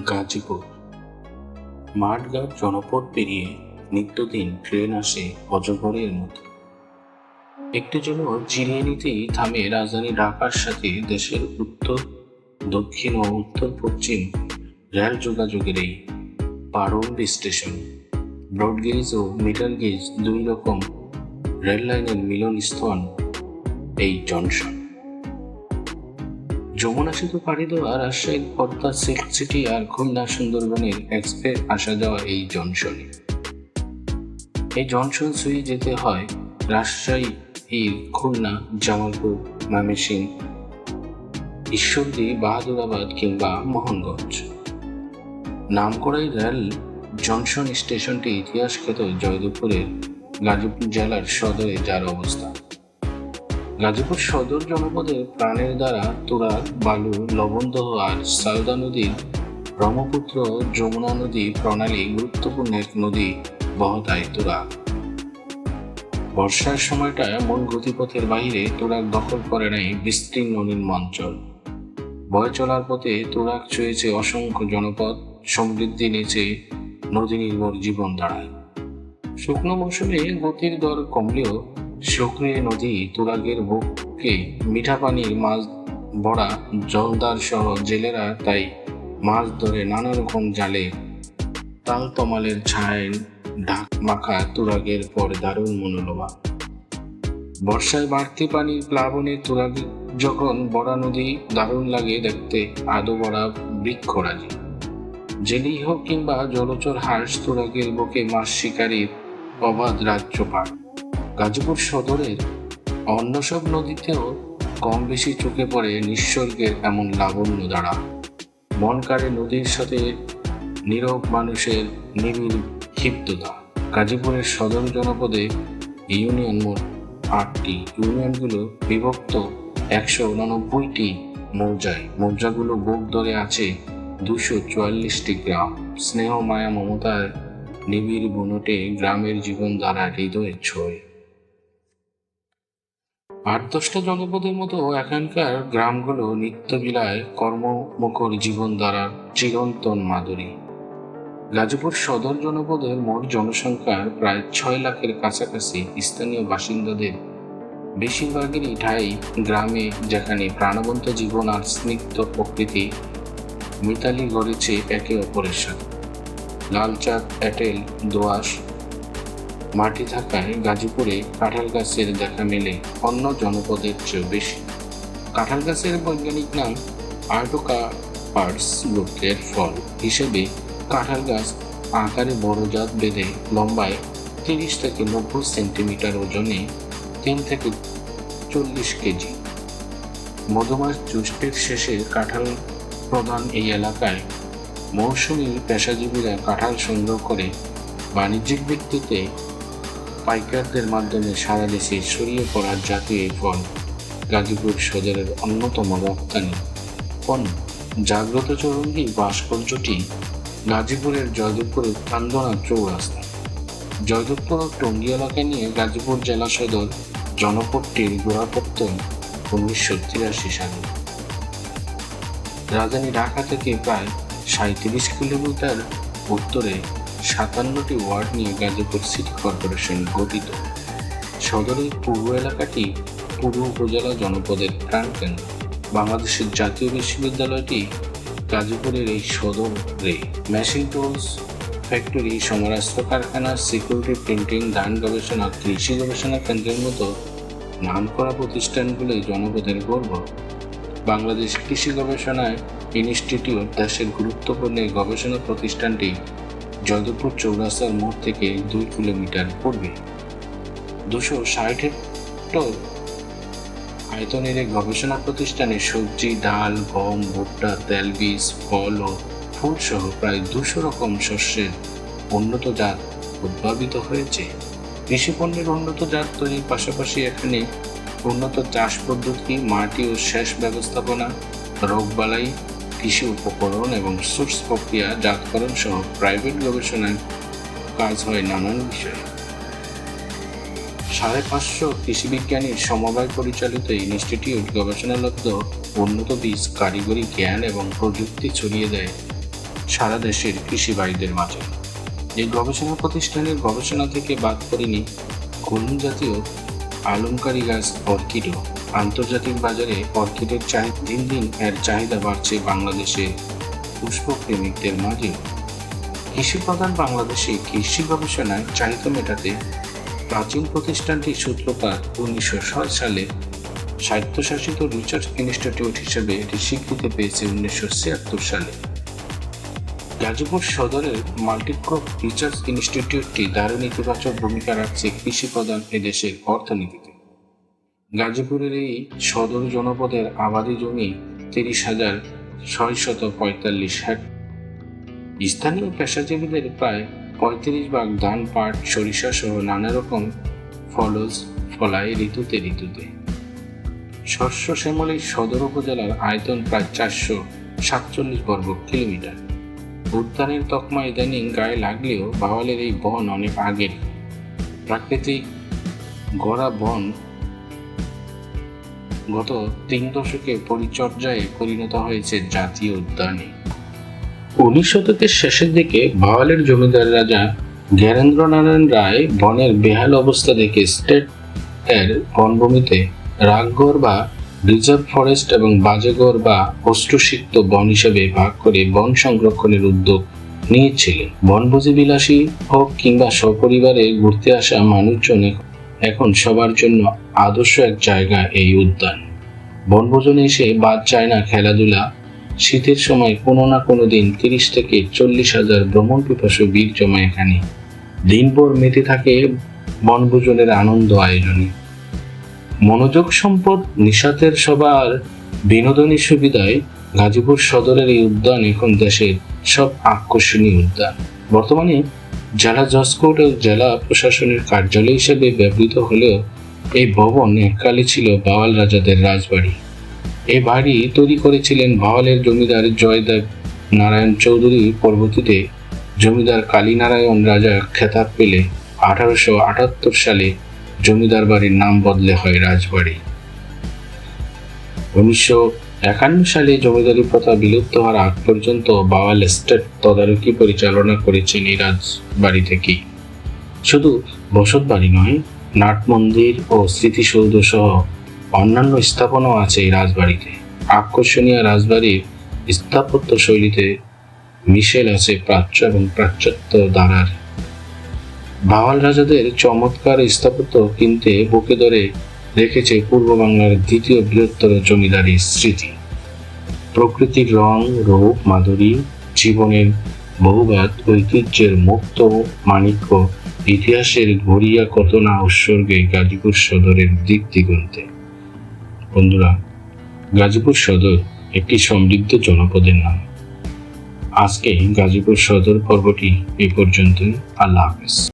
গাজীপুর। মাঠঘাট জনপদ পেরিয়ে নিত্যদিন ট্রেন আসে অজগরের মতো। একটু যেন জিরিয়ে নিতেই থামে রাজধানী ঢাকার সাথে দেশের উত্তর, দক্ষিণ ও উত্তর পশ্চিম রেল যোগাযোগের এই পারম্বী স্টেশন। ব্রডগেজ ও মিটার গেজ দুই রকম রেল লাইনের মিলনস্থল এই জংশন। যমুনা সেতু পাড়ি দেওয়া রাজশাহীর পদ্মা সিল্ক সিটি আর খুলনা সুন্দরবনের এক্সপ্রেস আসা যাওয়া এই জংশনে এই জংশন সুই যেতে হয় রাজশাহীর খুলনা, জামালপুর ময়মনসিং ঈশ্বরদী, বাহাদুরাবাদ কিংবা মোহনগঞ্জ। নামকরাই রেল জংশন স্টেশনটি ইতিহাস খ্যাত জয়দেবপুরের গাজীপুর জেলার সদরে যার অবস্থান। গাজীপুর সদর জনপদের প্রাণের দ্বারা তুরা বালু, লবণদহ আর সালদা নদীর ব্রহ্মপুত্র যমুনা নদী প্রণালী গুরুত্বপূর্ণ এক নদী বহতায় তুরা বর্ষার সময়টা মূল গতিপথের বাইরে তুরাক দখল করে নেয় বিস্তীর্ণ নিম্নাঞ্চল। বয়ে চলার পথে তুরাক ছুঁয়েছে অসংখ্য জনপদ, সমৃদ্ধি নিচে নদী নির্ভর জীবন দাঁড়ায়। শুকনো মৌসুমে গতির দর কমলেও সক্রিয় নদী তুরাগের বুকে মিঠা পানির মাছ ভরা জলদার সহ জেলেরা তাই মাছ ধরে নানা রকম জালে তাল তমালের ছায় ঢাক মাখা তুরাগের পর দারুণ মনোলোভা। বর্ষায় বাড়তি পানির প্লাবনে তুরাগ যখন বড়া নদী দারুণ লাগে দেখতে, আদো বড়া বৃক্ষরাজি। জেলেই হোক কিংবা জলচর হাঁস তুরাগের বুকে মাছ শিকারীর অবাধ রাজ্য পার। গাজীপুর সদরের অন্য সব নদীতেও কম বেশি চোখে পড়ে নিঃসর্গের এমন লাবণ্য দ্বারা। মন নদীর সাথে নীরব মানুষের নিবিড় ক্ষিপ্ততা। গাজীপুরের সদর জনপদে ইউনিয়ন মোট আটটি। ইউনিয়নগুলো বিভক্ত একশো উনানব্বইটি মৌজায়। মৌজাগুলো বুক ধরে আছে দুশো চুয়াল্লিশটি গ্রাম। স্নেহ মায়া মমতায় নিবিড় বুনটে গ্রামের জীবন দ্বারা হৃদয়ের ছোঁয়। আট দশটা জনপদের মতো এখানকার গ্রামগুলো নিত্যবিলায় কর্মমুখর জীবন দ্বারা চিরন্তন মাধুরী। গাজীপুর সদর জনপদের মোট জনসংখ্যার প্রায় ছয় লাখের কাছাকাছি স্থানীয় বাসিন্দাদের। বেশিরভাগেরই ঠাই গ্রামে, যেখানে প্রাণবন্ত জীবন আর স্নিগ্ধ প্রকৃতি মিতালি গড়েছে একে অপরের সাথে। লালচাঁদ এটেল দোয়াশ মাটি থাকায় গাজীপুরে কাঁঠাল গাছের দেখা মেলে অন্য জনপদের চেয়েও বেশি। কাঁঠাল গাছের বৈজ্ঞানিক নাম আর্টোকা পার্স গোত্রের ফল হিসেবে কাঁঠাল গাছ আকারে বড় জাত বেঁধে লম্বায় তিরিশ থেকে নব্বই সেন্টিমিটার ওজনে তিন থেকে চল্লিশ কেজি। মধুমাস জ্যৈষ্ঠের শেষে কাঁঠাল প্রধান এই এলাকায় মৌসুমী পেশাজীবীরা কাঁঠাল সংগ্রহ করে বাণিজ্যিক ভিত্তিতে পাইকারদের মাধ্যমে সারা দেশে ছড়িয়ে পড়ার জাতীয় এই ফল গাজীপুর সদরের অন্যতম রপ্তানি পণ্য জাগ্রত চৌরঙ্গি ভাস্কর্যটি গাজীপুরের জয়দেবপুরের কান্দনা চৌরাস্তা। জয়দেবপুর ও টঙ্গী এলাকা নিয়ে গাজীপুর জেলা সদর জনপদটির গোড়াপত্তন উনিশশো তিরাশি সালে। রাজধানী ঢাকা থেকে প্রায় সাঁত্রিশ কিলোমিটার উত্তরে সাতান্নটি ওয়ার্ড নিয়ে গাজীপুর সিটি কর্পোরেশন গঠিত। সদরের পূর্ব এলাকাটি পূর্ব উপজেলা জনপদের প্রাণকেন্দ্র। বাংলাদেশের জাতীয় বিশ্ববিদ্যালয়টি গাজীপুরের এই সদরে মেশিন টুলস ফ্যাক্টরি সমরাস্ত্র কারখানা, সিকিউরিটি প্রিন্টিং, ধান গবেষণা, কৃষি গবেষণা কেন্দ্রের মতো নাম করা প্রতিষ্ঠানগুলোই জনপদের গর্ব। বাংলাদেশ কৃষি গবেষণায় ইনস্টিটিউট দেশের গুরুত্বপূর্ণ গবেষণা প্রতিষ্ঠানটি জয়দেবপুর চৌরাস্তার মোড় থেকে দুই কিলোমিটার পূর্বে। দুশো ষাট হেক্টর আয়তনের এই গবেষণা প্রতিষ্ঠানে সবজি, ডাল, গম, ভুট্টা তেলবীজ ফল ও ফুল সহ প্রায় দুশো রকম শস্যের উন্নত জাত উদ্ভাবিত হয়েছে। কৃষি পণ্যের উন্নত জাত তৈরির পাশাপাশি এখানে উন্নত চাষ পদ্ধতি, মাটি ও সেচ ব্যবস্থাপনা, রোগবালাই কৃষি উপকরণ এবং সোর্স প্রক্রিয়া জাতকরণ সহ প্রাইভেট গবেষণায় কাজ হয় নানান বিষয়ে। সাড়ে পাঁচশো কৃষি বিজ্ঞানীর সমবায় পরিচালিত ইনস্টিটিউট গবেষণালব্ধ উন্নত বীজ, কারিগরি জ্ঞান এবং প্রযুক্তি ছড়িয়ে দেয় সারা দেশের কৃষিবাড়িদের মাঝে। এই গবেষণা প্রতিষ্ঠানের গবেষণা থেকে বাদ করেনি কলম জাতীয় আলমকারী গাছ অর্কিডও। আন্তর্জাতিক বাজারে অর্কিডের চাহিদা দিন দিন এর চাহিদা বাড়ছে বাংলাদেশে। পুষ্পপ্রেমিকদের মাঝেও কৃষি প্রধান বাংলাদেশে কৃষি গবেষণায় চাহিদা মেটাতে প্রাচীন প্রতিষ্ঠানটির সূত্রপাত উনিশশো সালে স্বায়ত্তশাসিত রিসার্চ ইনস্টিটিউট হিসেবে এটি স্বীকৃতি পেয়েছে উনিশশো ছিয়াত্তর সালে। গাজীপুর সদরের মাল্টিক্রপ রিসার্চ ইনস্টিটিউটটি দারুণ ইতিবাচক ভূমিকা রাখছে কৃষি প্রধান এদেশের অর্থনীতিতে। গাজীপুরের এই সদর জনপদের আবাদি জমি তিরিশ হাজার ছয়শত পঁয়তাল্লিশ হেক্টর। স্থানীয় পেশাজীবীদের প্রায় পঁয়ত্রিশ ভাগ ধান, পাট, সরিষা সহ নানা রকম ফলজ ফলায় ঋতুতে ঋতুতে। শস্য শ্যামলী সদর উপজেলার আয়তন প্রায় চারশো সাতচল্লিশ বর্গ কিলোমিটার। উদ্যানের তকমা ইদানিং গায়ে লাগলেও বাওয়ালের এই বন অনেক আগের। প্রাকৃতিক গড়া বন গত তিন দশকে পরিচর্যায় পরিণত হয়েছে জাতীয় উদ্যানে। উনিশ শতকের শেষের দিকে ভাওয়ালের জমিদার রাজা জ্ঞানেন্দ্র নারায়ণ রায় বনের বেহাল অবস্থা দেখে স্টেট এর বনভূমিতে রাগগড় বা রিজার্ভ ফরেস্ট এবং বাজেগড় বা অষ্টসিক্ত বন হিসেবে ভাগ করে বন সংরক্ষণের উদ্যোগ নিয়েছিলেন। বনভোজী বিলাসী হোক কিংবা সপরিবারে ঘুরতে আসা মানুষজন এখন সবার জন্য আদর্শ এক জায়গা এই উদ্যান। বনভোজনে এসে বাদ যায় না খেলাধুলা। শীতের সময় কোনো না কোনো দিন তিরিশ থেকে চল্লিশ হাজার ভ্রমণ পিপাসু বীর জমা এখানে। দিনভর মেতে থাকে বনভোজনের আনন্দ আয়োজনে। মনোযোগ সম্পদ নিশাতের সবার বিনোদনী সুবিধায় গাজীপুর সদরের এই উদ্যান এখন দেশের সব আকর্ষণীয় উদ্যান। বর্তমানে জেলা জজ কোর্ট ও জেলা প্রশাসনের কার্যালয় হিসেবে ব্যবহৃত হলেও এই ভবন এককালে ছিল বাওয়াল রাজাদের রাজবাড়ি। এই বাড়ি তৈরি করেছিলেন ভাওয়ালের জমিদার জয়দেব নারায়ণ চৌধুরী। পরবর্তীতে জমিদার কালীনারায়ণ রাজা খেতাব পেলে আঠারোশো আটাত্তর সালে জমিদার বাড়ির নাম বদলে হয় রাজবাড়ি। উনিশশো একান্ন সালে জমিদারি প্রথা বিলুপ্ত হওয়ার আগ পর্যন্ত বাওয়াল এস্টেট তদারকি পরিচালনা করেছেন এই রাজবাড়ি থেকেই। শুধু বসত বাড়ি নয় নাট মন্দির ও স্মৃতিসৌধ সহ অন্যান্য স্থাপনাও আছে এই রাজবাড়িতে। আকর্ষণীয় রাজবাড়ির স্থাপত্য শৈলীতে মিশেল আছে প্রাচ্য এবং প্রাচ্যত্ব দ্বারার বাওয়াল রাজাদের চমৎকার স্থাপত্য কিনতে বুকে ধরে রেখেছে পূর্ব বাংলার দ্বিতীয় বৃহত্তর জমিদারি স্মৃতি। প্রকৃতির রং, রূপ, মাধুরী, জীবনের বহুবাদ, ঐতিহ্যের মুক্ত মাণিক্য, ইতিহাসের গড়িয়া কত না উৎসর্গে গাজীপুর সদরের দিক দিগন্তে বন্ধুরা, গাজীপুর সদর একটি সমৃদ্ধ জনপদের নাম। আজকে গাজীপুর সদর পর্বটি এ পর্যন্তই। আল্লাহ হাফেজ।